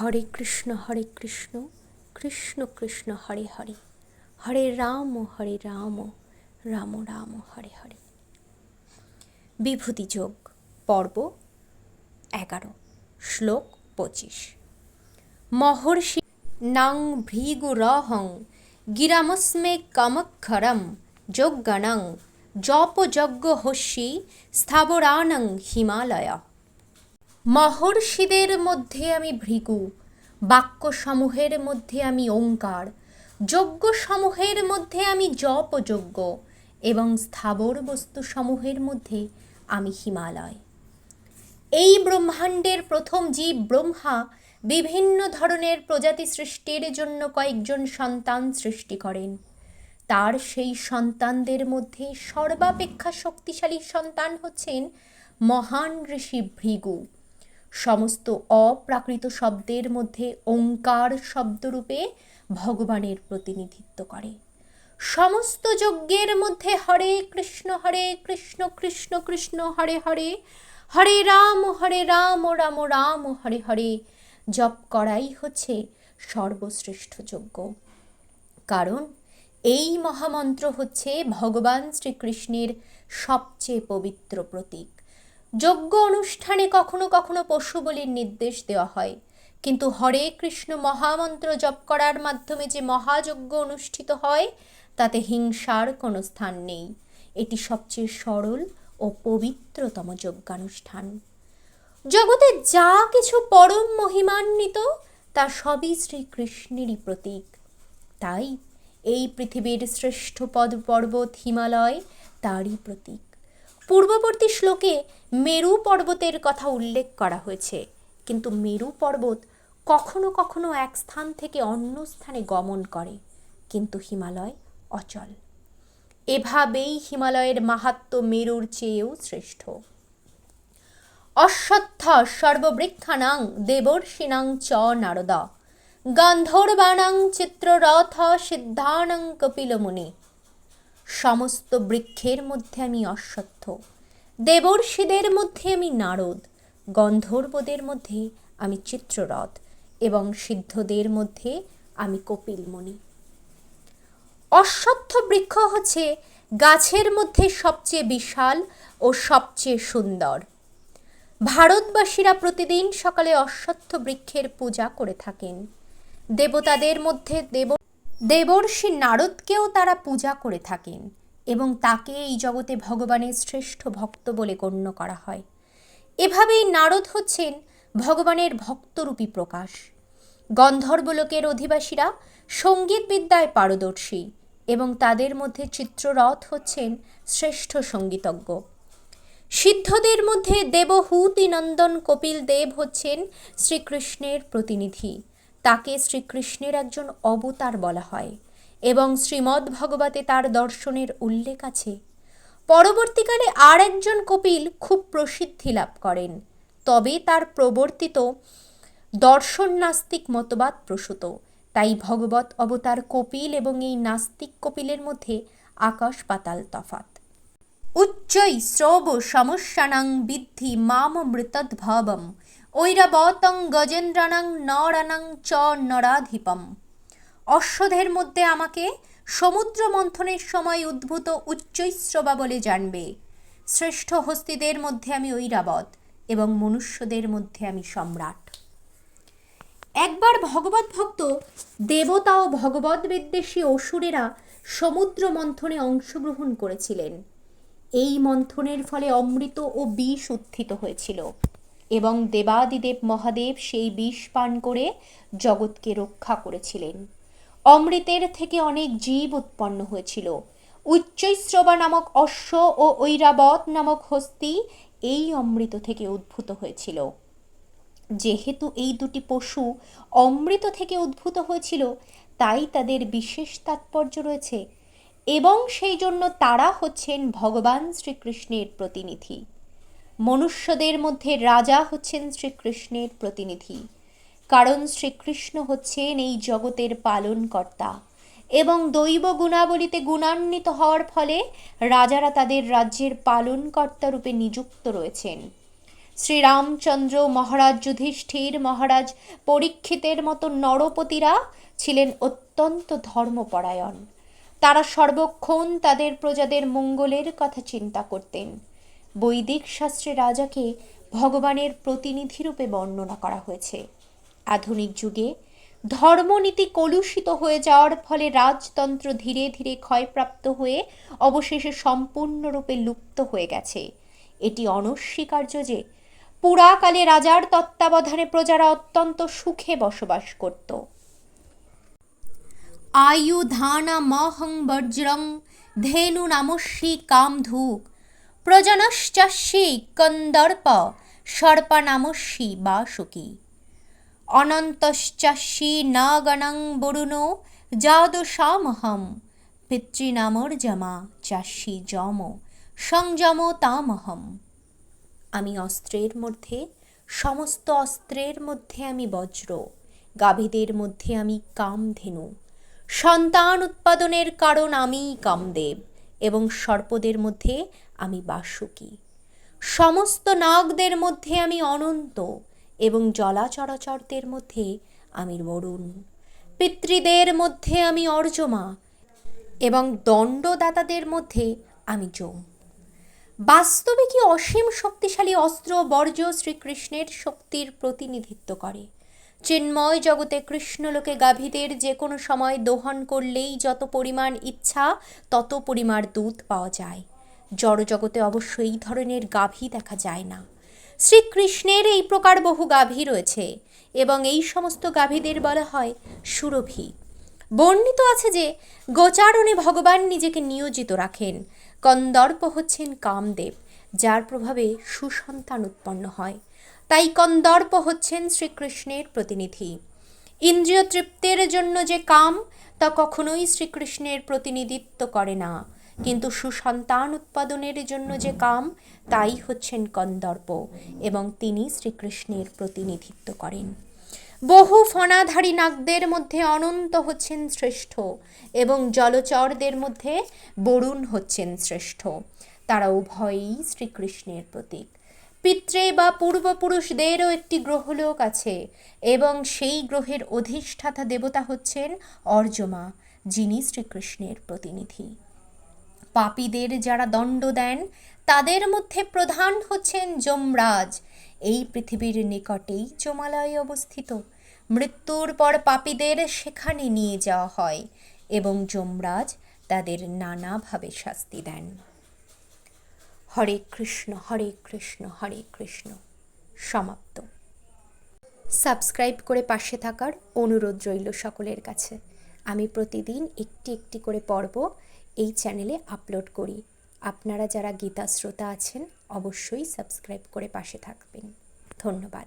হরে কৃষ্ণ হরে কৃষ্ণ কৃষ্ণ কৃষ্ণ, হরে হরে। হরে রাম হরে রাম রাম রাম, হরে হরে। বিভূতি যোগ, পর্ব এগারো, শ্লোক পঁচিশ। মহর্ষি নাং ভৃগুরহং গিরামস্মে কমক্ষরম যজ্ঞানং জপযজ্ঞ হস্যি, স্থাবরানং হিমালয়। মহর্ষিদের মধ্যে আমি ভৃগু, বাক্যসমূহের মধ্যে আমি ওঙ্কার, যজ্ঞসমূহের মধ্যে আমি জপযজ্ঞ এবং স্থাবর বস্তুসমূহের মধ্যে আমি হিমালয়। এই ব্রহ্মাণ্ডের প্রথম জীব ব্রহ্মা বিভিন্ন ধরনের প্রজাতি সৃষ্টির জন্য কয়েকজন সন্তান সৃষ্টি করেন। তার সেই সন্তানদের মধ্যে সর্বাপেক্ষা শক্তিশালী সন্তান হচ্ছেন মহান ঋষি ভৃগু। সমস্ত অপ্রাকৃত শব্দের মধ্যে ওঙ্কার শব্দরূপে ভগবানের প্রতিনিধিত্ব করে। সমস্ত যজ্ঞের মধ্যে হরে কৃষ্ণ হরে কৃষ্ণ কৃষ্ণ কৃষ্ণ, হরে হরে হরে রাম হরে রাম রাম রাম, হরে হরে, জপ করাই হচ্ছে সর্বশ্রেষ্ঠ যজ্ঞ। কারণ এই মহামন্ত্র হচ্ছে ভগবান শ্রীকৃষ্ণের সবচেয়ে পবিত্র প্রতীক। যজ্ঞ অনুষ্ঠানে কখনো কখনো পশু বলির নির্দেশ দেওয়া হয়। কিন্তু হরে কৃষ্ণ মহামন্ত্র জপ করার মাধ্যমে যে মহাযজ্ঞ অনুষ্ঠিত হয়, তাতে হিংসার কোনো স্থান নেই। এটি সবচেয়ে সরল ও পবিত্রতম যজ্ঞানুষ্ঠান। জগতে যা কিছু পরম মহিমান্বিত, তা সবই শ্রীকৃষ্ণেরই প্রতীক। তাই এই পৃথিবীর শ্রেষ্ঠ পদ পর্বত হিমালয় তারই প্রতীক। পূর্ববর্তী শ্লোকে মেরু পর্বতের কথা উল্লেখ করা হয়েছে। কিন্তু মেরু পর্বত কখনো কখনো এক স্থান থেকে অন্য স্থানে গমন করে, কিন্তু হিমালয় অচল। এভাবেই হিমালয়ের মাহাত্ম মেরুর চেয়েও শ্রেষ্ঠ। অশ্বত্থ সর্ববৃক্ষানাং দেবর্ষিণাং চ নারদ। গন্ধর্বাণাং চিত্ররথ সিদ্ধানাং কপিলমুনি। সমস্ত বৃক্ষের মধ্যে আমি অশ্বত্থ। দেবর্ষিদের মধ্যে আমি নারদ, গন্ধর্বদের মধ্যে আমি চিত্ররথ এবং সিদ্ধদের মধ্যে আমি কপিলমণি। অশ্বত্থ বৃক্ষ হচ্ছে গাছের মধ্যে সবচেয়ে বিশাল ও সবচেয়ে সুন্দর। ভারতবাসীরা প্রতিদিন সকালে অশ্বত্থ বৃক্ষের পূজা করে থাকেন। দেবতাদের মধ্যে দেব দেবর্ষি নারদকেও তারা পূজা করে থাকেন এবং তাকে এই জগতে ভগবানের শ্রেষ্ঠ ভক্ত বলে গণ্য করা হয়। এভাবেই নারদ হচ্ছেন ভগবানের ভক্তরূপী প্রকাশ। গন্ধর্বলোকের অধিবাসীরা সংগীত বিদ্যায় পারদর্শী এবং তাদের মধ্যে চিত্ররথ হচ্ছেন শ্রেষ্ঠ সঙ্গীতজ্ঞ। সিদ্ধদের মধ্যে দেবহূতি নন্দন কপিল দেব হচ্ছেন শ্রীকৃষ্ণের প্রতিনিধি। তাকে শ্রীকৃষ্ণের একজন অবতার বলা হয় এবং শ্রীমদ্ ভগবতে তার দর্শনের উল্লেখ আছে। পরবর্তীকালে আর একজন কপিল খুব প্রসিদ্ধি লাভ করেন, তবে তার প্রবর্তিত দর্শন নাস্তিক মতবাদ প্রসূত। তাই ভগবত অবতার কপিল এবং এই নাস্তিক কপিলের মধ্যে আকাশ পাতাল তফাত উচ্চৈ শ্রব সমস্যানাং বিদ্ধি মাম মৃতদ্ভবম। ঐরাবতং গজেন্দ্রানাং নরানাং চ নরাধিপম। অশ্বধের মধ্যে আমাকে সমুদ্র মন্থনের সময় উদ্ভূত উচ্চৈশ্রবা বলে জানবে। শ্রেষ্ঠ হস্তিদের মধ্যে আমি ঐরাবত এবং মনুষ্যদের মধ্যে আমি সম্রাট। একবার ভগবত ভক্ত দেবতা ও ভগবত বিদ্বেষী অসুরেরা সমুদ্র মন্থনে অংশগ্রহণ করেছিলেন। এই মন্থনের ফলে অমৃত ও বিষ উত্থিত হয়েছিল। এবং দেবাদিদেব মহাদেব সেই বিষ পান করে জগৎকে রক্ষা করেছিলেন। অমৃতের থেকে অনেক জীব উৎপন্ন হয়েছিল। উচ্চৈশ্রবা নামক অশ্ব ও ঐরাবত নামক হস্তি এই অমৃত থেকে উদ্ভূত হয়েছিল। যেহেতু এই দুটি পশু অমৃত থেকে উদ্ভূত হয়েছিল, তাই তাদের বিশেষ তাৎপর্য রয়েছে এবং সেই জন্য তারা হচ্ছেন ভগবান শ্রীকৃষ্ণের প্রতিনিধি। মনুষ্যদের মধ্যে রাজা হচ্ছেন শ্রীকৃষ্ণের প্রতিনিধি। কারণ শ্রীকৃষ্ণ হচ্ছেন এই জগতের পালনকর্তা এবং দৈব গুণাবলীতে গুণান্বিত হওয়ার ফলে রাজারা তাদের রাজ্যের পালনকর্তা রূপে নিযুক্ত রয়েছেন। শ্রীরামচন্দ্র মহারাজ যুধিষ্ঠির মহারাজ পরীক্ষিতের মতো নরপতিরা ছিলেন অত্যন্ত ধর্মপরায়ণ। তারা সর্বক্ষণ তাদের প্রজাদের মঙ্গলের কথা চিন্তা করতেন। বৈদিক শাস্ত্রে রাজাকে ভগবানের প্রতিনিধিরূপে বর্ণনা করা হয়েছে। আধুনিক যুগে ধর্মনীতি কলুষিত হয়ে যাওয়ার ফলে রাজতন্ত্র ধীরে ধীরে ক্ষয়প্রাপ্ত হয়ে অবশেষে সম্পূর্ণরূপে লুপ্ত হয়ে গেছে। এটি অনস্বীকার্য যে পুরাকালে রাজার তত্ত্বাবধানে প্রজারা অত্যন্ত সুখে বসবাস করত। আয়ু ধানা মহং বজ্রং ধেনু নামস্যি কামধূক প্রজনশ্চাস্যি কন্দর্প সর্পানামস্যি বাসুকী। অনন্তশ্চাস্যি নাগণং বরুণো যাদশামহম পিতৃনামর্যমা চাষি যম সংযম তামহম। আমি অস্ত্রের মধ্যে, সমস্ত অস্ত্রের মধ্যে আমি বজ্র, গাভীদের মধ্যে আমি কামধেনু। সন্তান উৎপাদনের কারণ আমিই কামদেব এবং সর্পদের মধ্যে আমি বাসুকী। সমস্ত নাগদের মধ্যে আমি অনন্ত এবং জলাচরাচরদের মধ্যে আমি বরুণ। পিতৃদের মধ্যে আমি অর্জমা এবং দণ্ডদাতাদের মধ্যে আমি যম। বাস্তবে কি অসীম শক্তিশালী অস্ত্র বর্জ্য শ্রীকৃষ্ণের শক্তির প্রতিনিধিত্ব করে? চিন্ময় জগতে কৃষ্ণলোকে গাভীদের যে কোনো সময় দোহন করলেই যত পরিমাণ ইচ্ছা, তত পরিমাণ দুধ পাওয়া যায়। জড়জগতে অবশ্য এই ধরনের গাভী দেখা যায় না। শ্রীকৃষ্ণের এই প্রকার বহু গাভী রয়েছে এবং এই সমস্ত গাভীদের বলা হয় সুরভি। বর্ণিত আছে যে, গোচারণে ভগবান নিজেকে নিয়োজিত রাখেন। কন্দর্প হচ্ছেন কামদেব, যার প্রভাবে সুসন্তান উৎপন্ন হয়। তাই কন্দর্প হচ্ছেন শ্রীকৃষ্ণের প্রতিনিধি। ইন্দ্রিয় তৃপ্তের জন্য যে কাম, তা কখনোই শ্রীকৃষ্ণের প্রতিনিধিত্ব করে না। কিন্তু সুসন্তান উৎপাদনের জন্য যে কাম, তাই হচ্ছেন কন্দর্প এবং তিনি শ্রীকৃষ্ণের প্রতিনিধিত্ব করেন। বহু ফণাধারী নাগদের মধ্যে অনন্ত হচ্ছেন শ্রেষ্ঠ এবং জলচরদের মধ্যে বরুণ হচ্ছেন শ্রেষ্ঠ। তারা উভয়ই শ্রীকৃষ্ণের প্রতীক। পিত্রে বা পূর্বপুরুষদেরও একটি গ্রহলোক আছে এবং সেই গ্রহের অধিষ্ঠাতা দেবতা হচ্ছেন অর্জমা, যিনি শ্রীকৃষ্ণের প্রতিনিধি। পাপীদের যারা দণ্ড দেন, তাদের মধ্যে প্রধান হচ্ছেন যমরাজ। এই পৃথিবীর নিকটেই যমালয় অবস্থিত। মৃত্যুর পর পাপীদের সেখানে নিয়ে যাওয়া হয় এবং যমরাজ তাদের নানাভাবে শাস্তি দেন। হরে কৃষ্ণ হরে কৃষ্ণ হরে কৃষ্ণ। সমাপ্ত। সাবস্ক্রাইব করে পাশে থাকার অনুরোধ রইল সকলের কাছে। আমি প্রতিদিন একটি একটি করে পর্ব এই চ্যানেলে আপলোড করি। আপনারা যারা গীতা শ্রোতা আছেন, অবশ্যই সাবস্ক্রাইব করে পাশে থাকবেন। ধন্যবাদ।